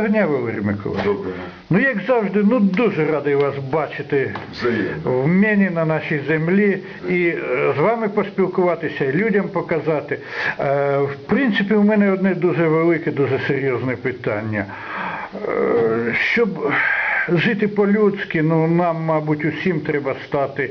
Доброго дня, Валерій Миколаївич. Доброго. Ну, як завжди, ну дуже радий вас бачити Взаємно. в мені на нашій землі і е, з вами поспілкуватися, і людям показати. Е, В принципі, у мене одне дуже велике, дуже серйозне питання. Е, Щоб жити по-людськи, ну нам, мабуть, усім треба стати,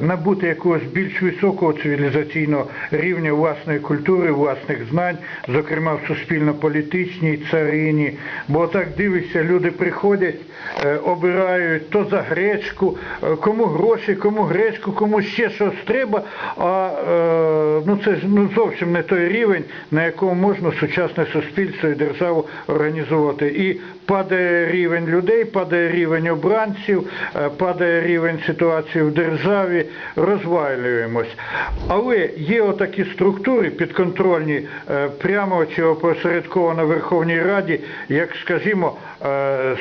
набути якогось більш високого цивілізаційного рівня власної культури, власних знань, зокрема в суспільно-політичній царині. Бо так дивишся, люди приходять, е, обирають то за гречку, е, кому гроші, кому гречку, кому ще щось треба. А е, ну це ж ну зовсім не той рівень, на якому можна сучасне суспільство і державу організовувати. І падає рівень людей, падає рівень обранців, е, падає рівень ситуації в державі, розвалюємось. Але є отакі структури підконтрольні е, прямо чи опосередковано Верховній Раді, як, скажімо,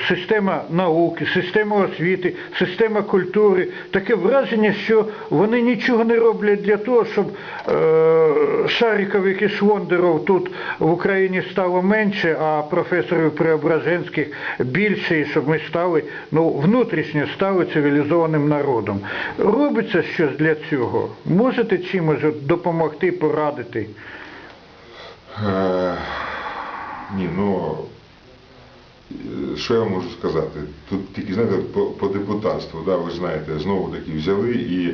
система науки, система освіти, система культури. Таке враження, що вони нічого не роблять для того, щоб е, шарикових і швондеров тут в Україні стало менше, а професорів Преображенських більше, і щоб ми стали, ну, внутрішньо стали цивілізованим народом. Робиться щось для цього? Можете чимось допомогти, порадити? Е, Ні, ну е, що я можу сказати? Тут тільки знаєте, по, по депутатству, да, ви знаєте, знову таки взяли і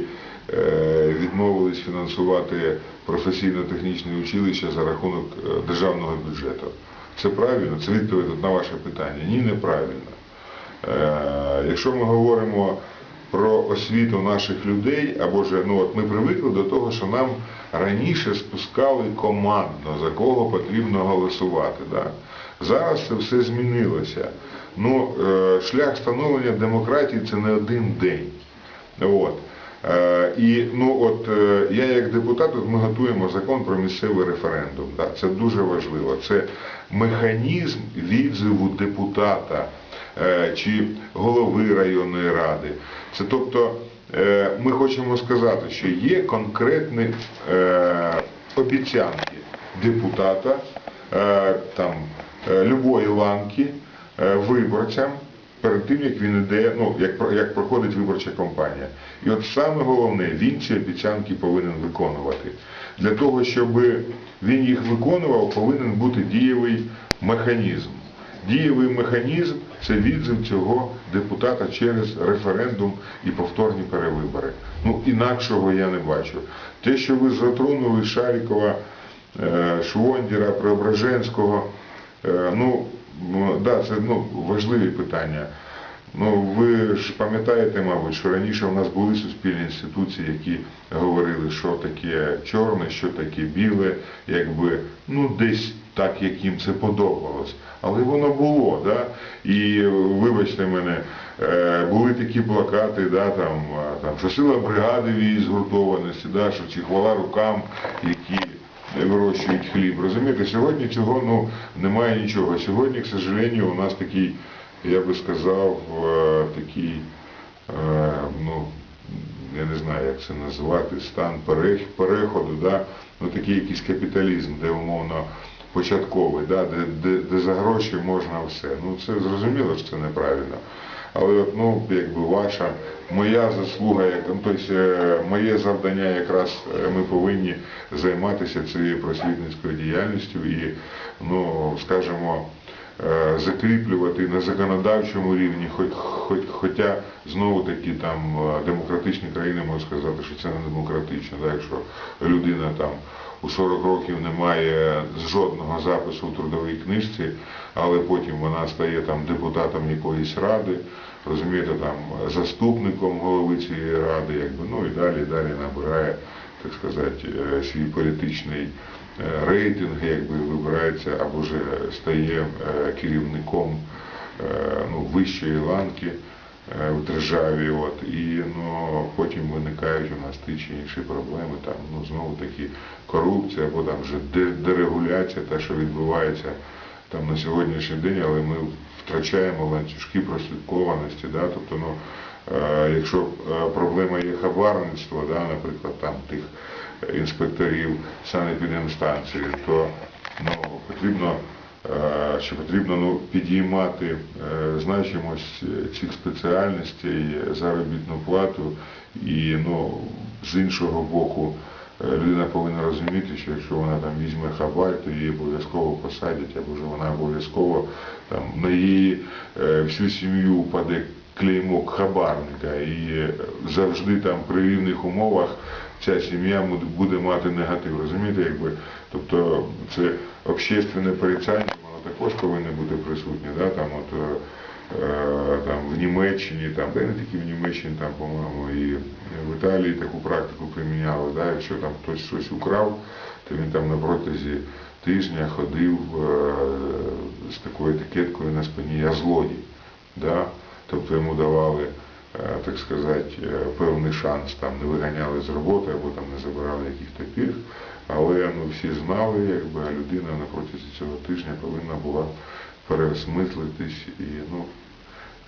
е, відмовились фінансувати професійно-технічне училище за рахунок е, державного бюджету. Це правильно? Це відповідь на ваше питання. Ні, неправильно. Е, якщо ми говоримо про освіту наших людей, або ж ну от ми привикли до того, що нам раніше спускали командно, за кого потрібно голосувати. Да? Зараз це все змінилося. Ну, е, шлях становлення демократії це не один день. От. Е, І ну от е, я як депутат, от ми готуємо закон про місцевий референдум. Да, це дуже важливо. Це механізм відзиву депутата чи голови районної ради. Це тобто ми хочемо сказати, що є конкретні обіцянки депутата там любої ланки е, виборцям перед тим, як він іде, ну, як, як проходить виборча кампанія. І от саме головне, він ці обіцянки повинен виконувати. Для того, щоб він їх виконував, повинен бути дієвий механізм. Дієвий механізм це відзив цього депутата через референдум і повторні перевибори. Ну, інакшого я не бачу. Те, що ви затронули Шарікова, е, Швондіра, Преображенського, е, ну, м, да, це ну, важливі питання. Ну, ви ж пам'ятаєте, мабуть, що раніше у нас були суспільні інституції, які говорили, що таке чорне, що таке біле, якби, ну, десь так, як їм це подобалось. Але воно було, да? І вибачте мене, е, були такі плакати, да, там, там, що сила бригади в її згуртованості, да, що чи хвала рукам, які вирощують хліб. Розумієте, сьогодні цього ну, немає нічого. Сьогодні, к сожалению, у нас такий, я би сказав, е, такий, е, ну, я не знаю, як це називати, стан переходу, да? ну, такий якийсь капіталізм, де умовно початковий, да? де, де, де за гроші можна все. Ну це зрозуміло, що це неправильно. Але ну, якби ваша, моя заслуга, ну, тобто, е, моє завдання якраз е, ми повинні займатися цією просвітницькою діяльністю і, ну, скажімо, е, закріплювати на законодавчому рівні, хоч, хоч, хоча знову таки там демократичні країни можуть сказати, що це не демократично, да, якщо людина там у 40 років не має жодного запису в трудовій книжці, але потім вона стає там депутатом якоїсь ради, розумієте, там заступником голови цієї ради, якби, ну і далі, далі набирає, так сказати, е, свій політичний е, рейтинг, якби вибирається або вже стає е, керівником ну, вищої ланки в державі. От, і ну, потім виникають у нас ті чи інші проблеми, там, ну, знову таки корупція, або там вже дерегуляція, те, що відбувається там на сьогоднішній день, але ми втрачаємо ланцюжки прослідкованості. Да? Тобто, ну, е, якщо е, проблема є хабарництво, да, наприклад, там тих інспекторів санепідемстанції, то ну, потрібно е, що потрібно ну, підіймати е, значимость е, цих спеціальностей, заробітну плату. І ну, з іншого боку е, людина повинна розуміти, що якщо вона там візьме хабар, то її обов'язково посадять, або ж вона обов'язково там на її е, всю сім'ю впаде клеймок хабарника. І е, завжди там при рівних умовах ця сім'я буде мати негатив, розумієте, якби, тобто це общественне порицання, воно також повинно бути присутнє, да, там от е, там в Німеччині, там, де не тільки в Німеччині, там, по-моєму, і в Італії таку практику приміняли, да, якщо там хтось щось украв, то він там на протязі тижня ходив е, з такою етикеткою на спині «Я злодій». Да? Тобто йому давали, так сказати, е, певний шанс, там не виганяли з роботи або там не забирали яких-то пільг, але ну, всі знали, якби людина на протязі цього тижня повинна була переосмислитись і ну,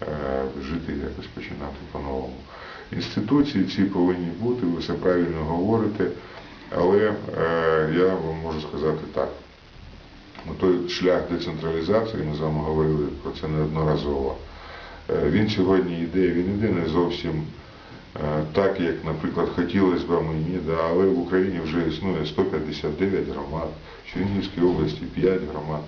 е, жити якось починати по-новому. Інституції ці повинні бути, ви все правильно говорите, але е, я вам можу сказати так. Ну, той шлях децентралізації, ми з вами говорили про це неодноразово, е, він сьогодні йде, він йде не зовсім е, так, як, наприклад, хотілося б мені, да, але в Україні вже існує 159 громад, в Чернігівській області 5 громад.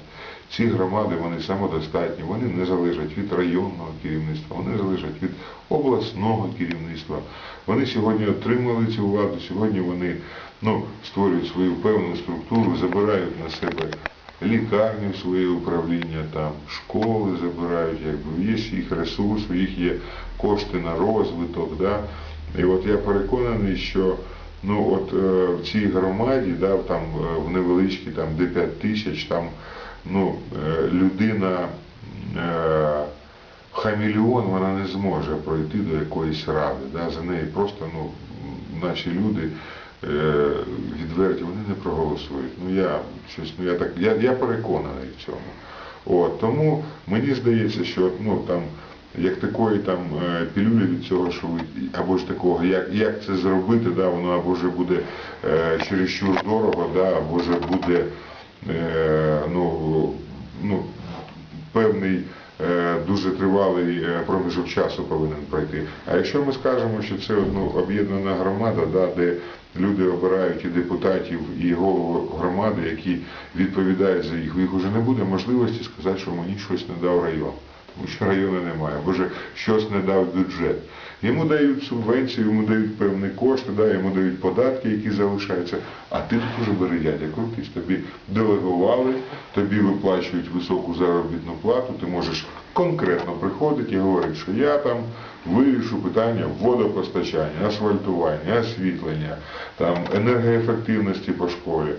Ці громади вони самодостатні, вони не залежать від районного керівництва, вони залежать від обласного керівництва. Вони сьогодні отримали цю владу, сьогодні вони ну, створюють свою певну структуру, забирають на себе лікарні в своє управління, там, школи забирають, якби є їх ресурс, їх є кошти на розвиток. Да? І от я переконаний, що ну, от, е, в цій громаді, да, там, е, в невеличкій, там, де 5 тисяч, там, ну, е, людина е, хамелеон, вона не зможе пройти до якоїсь ради. Да? За неї просто ну, наші люди відверті, вони не проголосують. Ну я щось, ну я так, я, я переконаний в цьому. От, тому мені здається, що ну там як такої там е, пілюлі від цього, що ви або ж такого, як, як це зробити, да, воно або ж буде е, чересчур дорого, да, або ж буде е, ну, ну, певний е, дуже тривалий е, проміжок часу повинен пройти. А якщо ми скажемо, що це ну, об'єднана громада, да, де люди обирають і депутатів, і голову громади, які відповідають за їх, їх вже не буде можливості сказати, що мені щось не дав район. Району немає, може щось не дав бюджет. Йому дають субвенцію, йому дають певні кошти, да, йому дають податки, які залишаються, а ти тут уже бери дядя крутись, тобі делегували, тобі виплачують високу заробітну плату, ти можеш конкретно приходити і говорити, що я там вирішу питання водопостачання, асфальтування, освітлення, там, енергоефективності по школі.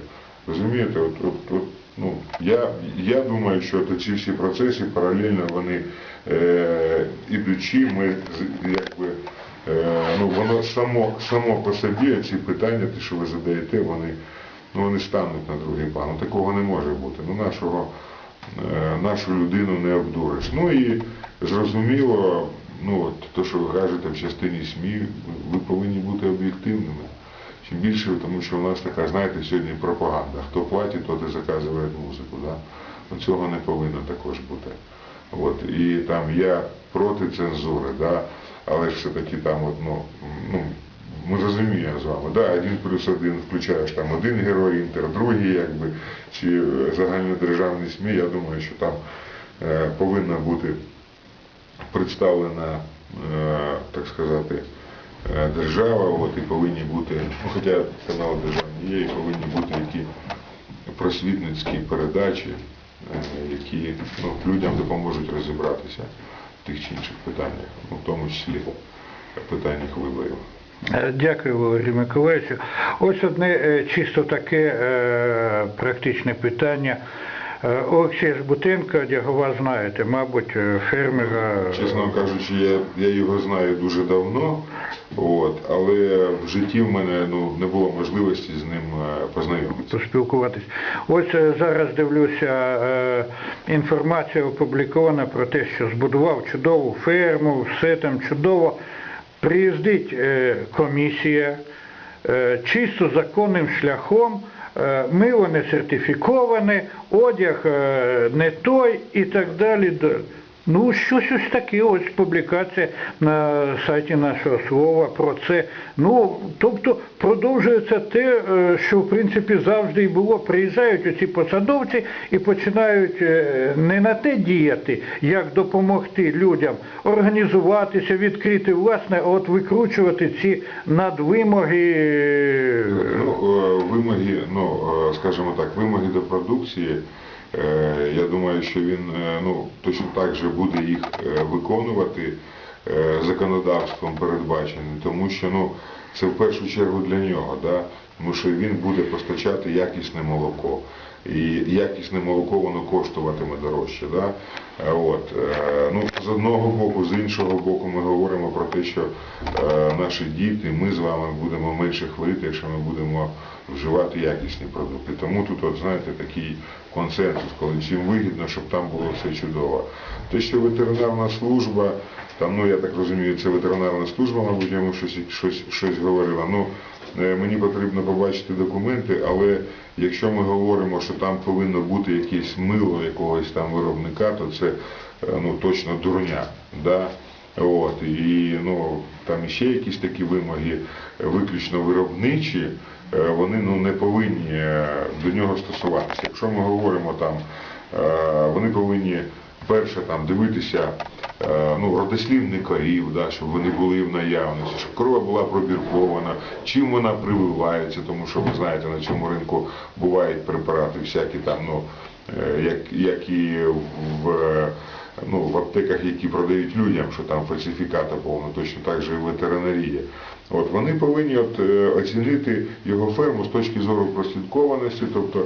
Розумієте, от, от, от, ну, я, я думаю, що ці всі процеси паралельно вони е, ідучи, ми якби, е, ну, воно само, само по собі, ці питання, ті, що ви задаєте, вони, ну, вони стануть на другий план. Ну, такого не може бути. Ну, нашого, е, нашу людину не обдуриш. Ну і зрозуміло, ну, от, то, що ви кажете в частині СМІ, ви повинні бути об'єктивними. Чим більше, тому що у нас така, знаєте, сьогодні пропаганда. Хто платить, тот і заказує музику. Да? Ну, Цього не повинно також бути. От, і там я проти цензури, да? але ж все-таки там от, ну, ну, ми розуміємо з вами, да, один плюс один включаєш там один герой, інтер, другий, якби, чи загальнодержавні СМІ, я думаю, що там е, повинна бути представлена, е, так сказати, держава, от, і повинні бути, ну, хоча канали державні є, і повинні бути які просвітницькі передачі, е, які ну, людям допоможуть розібратися в тих чи інших питаннях, ну, в тому числі питаннях виборів. Е, Дякую, Валерій Миколаївичу. Ось одне е, чисто таке е, практичне питання. Е, Олексія Жбутенка, Дягова знаєте, мабуть, е, фермера. Чесно кажучи, я, я його знаю дуже давно, от, але в житті в мене ну, не було можливості з ним е, познайомитися. поспілкуватись. Ось е, зараз дивлюся, е, інформація опублікована про те, що збудував чудову ферму, все там чудово. Приїздить е, комісія, е, чисто законним шляхом е, мило не сертифіковане, одяг е, не той і так далі. Ну, щось ось таке, ось публікація на сайті нашого слова про це. Ну, тобто продовжується те, е, що в принципі завжди і було. Приїжджають оці посадовці і починають е, не на те діяти, як допомогти людям організуватися, відкрити власне, а от викручувати ці надвимоги. Вимоги, ну, е, скажімо так, вимоги до продукції, е, я думаю, що він е, ну, точно так же буде їх виконувати законодавством передбаченим, тому що ну, це в першу чергу для нього, да? тому що він буде постачати якісне молоко. І якісне молоко воно коштуватиме дорожче. Да? Е, От, е, ну, з одного боку, з іншого боку, ми говоримо про те, що е, наші діти, ми з вами будемо менше хворіти, якщо ми будемо вживати якісні продукти. Тому тут, от, знаєте, такий консенсус, коли чим вигідно, щоб там було все чудово. Те, що ветеринарна служба, там, ну я так розумію, це ветеринарна служба, мабуть, йому щось, щось, щось говорила. Ну, е, мені потрібно побачити документи, але якщо ми говоримо, що там повинно бути якесь мило якогось там виробника, то це е, ну, точно дурня. Да? От, і ну, там іще якісь такі вимоги, виключно виробничі, е, вони ну, не повинні до нього стосуватися. Якщо ми говоримо там, вони повинні перше там дивитися е, ну, родослівний корів, да, щоб вони були в наявності, щоб корова була пробіркована, чим вона прививається, тому що ви знаєте, на цьому ринку бувають препарати всякі там, ну, е, як, і в, ну, в аптеках, які продають людям, що там фальсифіката повно, точно так же і ветеринарія. От вони повинні от, е, оцінити його ферму з точки зору прослідкованості, тобто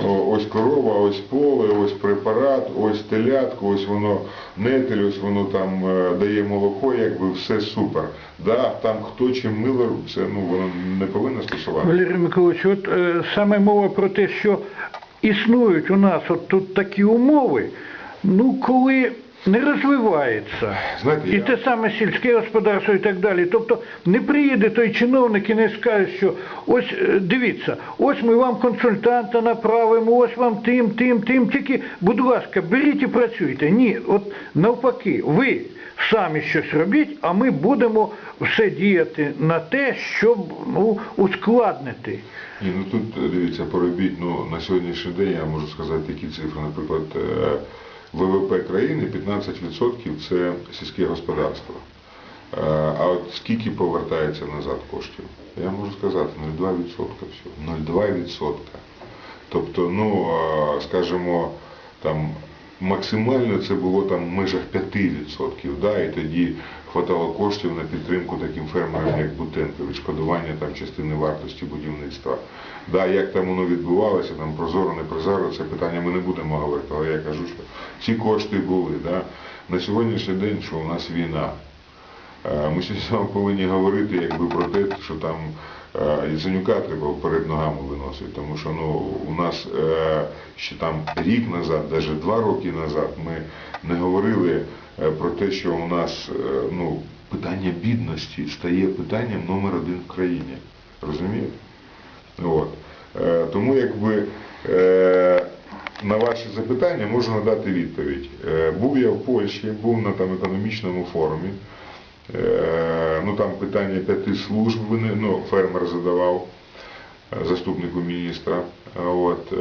ось корова, ось поле, ось препарат, ось телятко, ось воно нетель, ось воно там е, дає молоко, якби все супер. Да, там хто чим мило, це ну воно не повинно стосувати. Валерій Миколаївич, от е, саме мова про те, що існують у нас от тут такі умови, ну коли не розвивається. Знаєте, і я- те саме сільське господарство і так далі. Тобто не приїде той чиновник і не скаже, що ось е, дивіться, ось ми вам консультанта направимо, ось вам тим, тим, тим. Тільки, будь ласка, беріть і працюйте. Ні, от навпаки, ви самі щось робіть, а ми будемо все діяти на те, щоб ну, ускладнити. Ні, ну тут е, дивіться, поробіть, ну на сьогоднішній день я можу сказати такі цифри, наприклад, е, ВВП країни 15% це сільське господарство. Е, А от скільки повертається назад коштів? Я можу сказати 0,2% всього. 0,2%. Тобто, ну, е, скажімо, там максимально це було там в межах 5%, да, і тоді хватало коштів на підтримку таким фермерам, як Бутенко, відшкодування там частини вартості будівництва. Да, як там воно відбувалося, там прозоро, не прозоро, це питання ми не будемо говорити, але я кажу, що ці кошти були. Да. На сьогоднішній день, що у нас війна, Е, Ми сьогодні повинні говорити якби про те, що там е, Яценюка треба перед ногами виносити, тому що ну, у нас е, ще там рік назад, навіть два роки назад, ми не говорили те, що у нас е, ну, питання бідності стає питанням номер один в країні. Розумієте? От. Е, Тому якби е, на ваші запитання можу надати відповідь. Був я в Польщі, був на там економічному форумі. Ну там питання п'яти служб ну, фермер задавав заступнику міністра. От,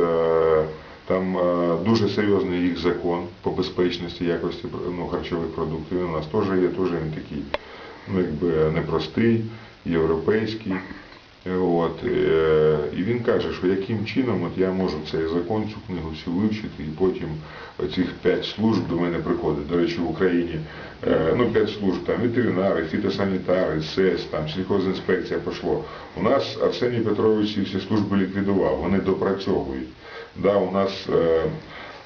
там е, дуже серйозний їх закон по безпечності якості ну, харчових продуктів. Він у нас теж є, теж він такий ну, якби непростий, європейський. Е, От, е, і він каже, що яким чином от я можу цей закон, цю книгу всю вивчити, і потім цих п'ять служб до мене приходить. До речі, в Україні е, ну, п'ять служб, там ветеринари, фітосанітари, СЕС, там сільхозінспекція пішло. У нас Арсеній Петрович всі служби ліквідував, вони допрацьовують. Да, у нас е,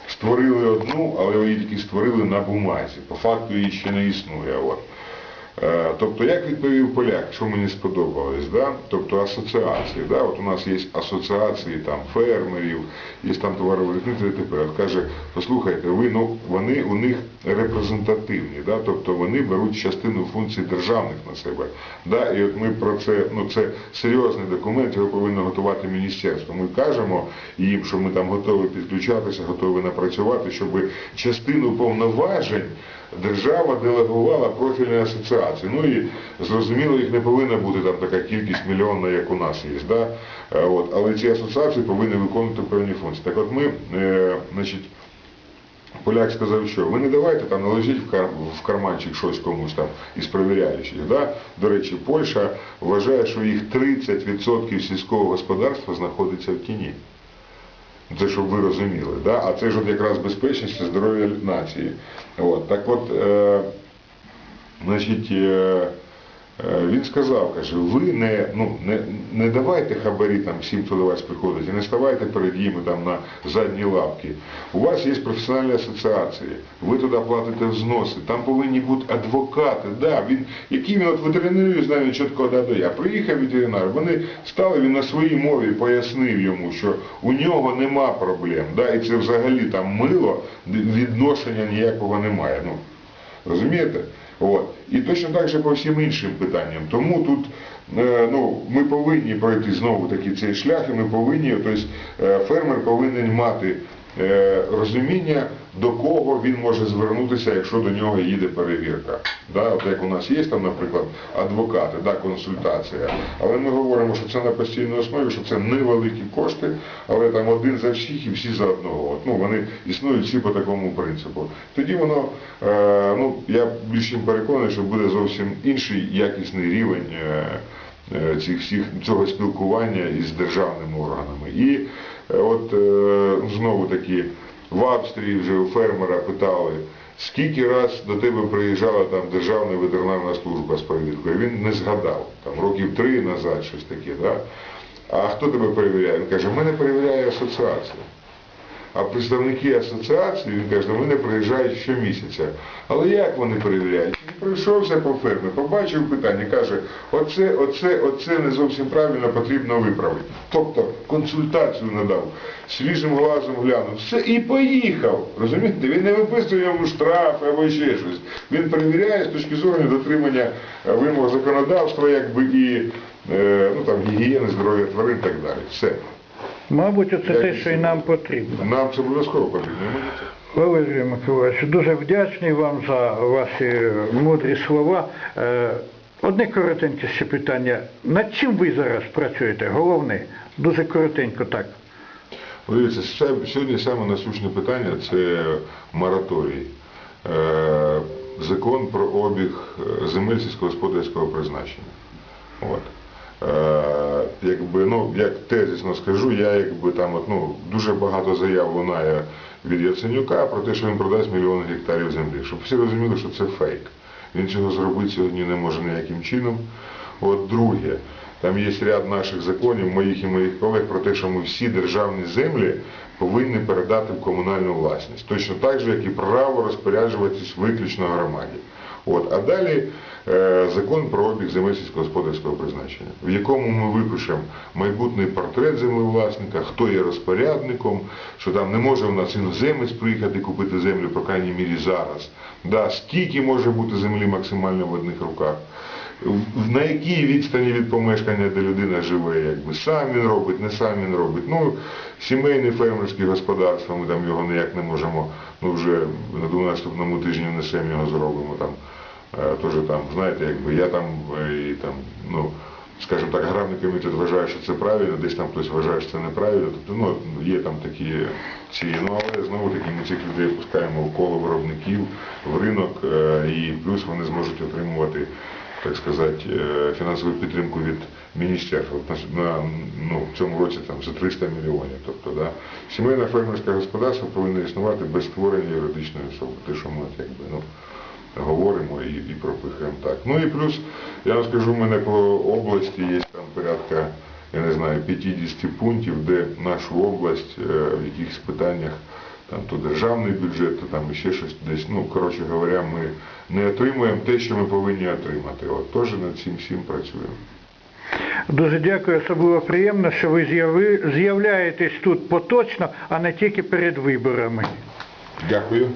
створили одну, але її тільки створили на бумазі. По факту її ще не існує. От. Е, Тобто, як відповів поляк, що мені сподобалось, да? тобто асоціації, да? от у нас є асоціації там фермерів, є там товаровиробники, тепер от каже, послухайте, ви ну вони у них репрезентативні, да? тобто вони беруть частину функцій державних на себе. Да? І от ми про це, ну це серйозний документ, його повинно готувати міністерство. Ми кажемо їм, що ми там готові підключатися, готові напрацювати, щоб частину повноважень держава делегувала профільні асоціації. Ну і зрозуміло, їх не повинна бути там така кількість мільйонна, як у нас є. Да? Е, От, але ці асоціації повинні виконувати певні функції. Так от ми, е, значить, Поляк сказав, що ви не давайте там наложіть в, кар... в карманчик щось комусь там із перевіряючих. Да? До речі, Польща вважає, що їх 30% сільського господарства знаходиться в тіні. Це щоб ви розуміли, да? а це ж от якраз безпечність і здоров'я нації. От. Так от, е, значить, е, він сказав, каже, ви не, ну, не, не давайте хабарі там всім, хто до вас приходить, і не ставайте перед ними там на задні лапки. У вас є професіональні асоціації, ви туди платите взноси, там повинні бути адвокати, да, він, які він от ветеринарію знає чітко да до я. Приїхав ветеринар, вони стали, він на своїй мові пояснив йому, що у нього нема проблем, да, і це взагалі там мило, відношення ніякого немає. Ну, Розумієте? От. І точно так же по всім іншим питанням. Тому тут е, ну, ми повинні пройти знову таки цей шлях, і ми повинні, тобто е, фермер повинен мати розуміння, до кого він може звернутися, якщо до нього їде перевірка. Да? От як у нас є там, наприклад, адвокати, да, консультація. Але ми говоримо, що це на постійній основі, що це невеликі кошти, але там один за всіх і всі за одного. От, ну, вони існують всі по такому принципу. Тоді воно, е, ну, я більш чим переконаний, що буде зовсім інший якісний рівень е, е, цих всіх цього спілкування із державними органами. І е, от е, знову таки в Австрії вже у фермера питали, скільки раз до тебе приїжджала там Державна ветеринарна служба з перевіркою. Він не згадав, там років три назад щось таке. Да? А хто тебе перевіряє? Він каже, мене перевіряє асоціація. А представники асоціації, він каже, мене приїжджають щомісяця. Але як вони перевіряють? Він пройшовся по фермі, побачив питання, каже, оце, оце, оце не зовсім правильно, потрібно виправити. Тобто консультацію надав, свіжим глазом глянув, все і поїхав. Розумієте? Він не виписує йому штраф або ще щось. Він перевіряє з точки зору дотримання е, вимог законодавства, якби і е, ну, там, гігієни, здоров'я тварин і так далі. Все. Мабуть, це те, що і нам потрібно. Нам це обов'язково потрібно. Валерій Миколаївич, дуже вдячний вам за ваші мудрі слова. Е, Одне коротеньке ще питання. Над чим ви зараз працюєте? Головне, дуже коротенько так. Дивіться, сьогодні саме насущне питання це мораторій. Е, Закон про обіг е, земель сільськогосподарського призначення. От. Е, якби, ну, як тезисно скажу, я якби там от, ну, дуже багато заяв лунає від Яценюка про те, що він продасть мільйон гектарів землі. Щоб всі розуміли, що це фейк. Він цього зробити сьогодні не може ніяким чином. От друге, там є ряд наших законів, моїх і моїх колег, про те, що ми всі державні землі повинні передати в комунальну власність. Точно так же, як і право розпоряджуватись виключно громаді. От. А далі е, закон про обіг земель сільськогосподарського призначення, в якому ми випишемо майбутній портрет землевласника, хто є розпорядником, що там не може у нас іноземець приїхати купити землю, по крайній мірі зараз. Да, скільки може бути землі максимально в одних руках. На якій відстані від помешкання, де людина живе, якби сам він робить, не сам він робить. Ну, сімейне фермерське господарство, ми там його ніяк не можемо, ну вже на наступному тижні внесемо його зробимо там. Тоже там, знаєте, якби я там і там, ну, скажімо так, аграрний комітет вважає, що це правильно, десь там хтось вважає, що це неправильно. Тобто, ну, є там такі ці, ну але знову таки ми цих людей пускаємо в коло виробників, в ринок, і плюс вони зможуть отримувати так сказати, е, фінансову підтримку від міністерства на, ну, в цьому році там за 300 мільйонів. Тобто, да, сімейне фермерське господарство повинно існувати без створення юридичної особи. Те, що ми якби, ну, говоримо і, і пропихуємо так. Ну і плюс, я вам скажу, в мене по області є там порядка, я не знаю, 50 пунктів, де нашу область е, в якихось питаннях там то державний бюджет, то там ще щось десь. Ну, коротше говоря, ми не отримуємо те, що ми повинні отримати. От теж над цим всім працюємо. Дуже дякую, особливо приємно, що ви з'являєтесь тут поточно, а не тільки перед виборами. Дякую.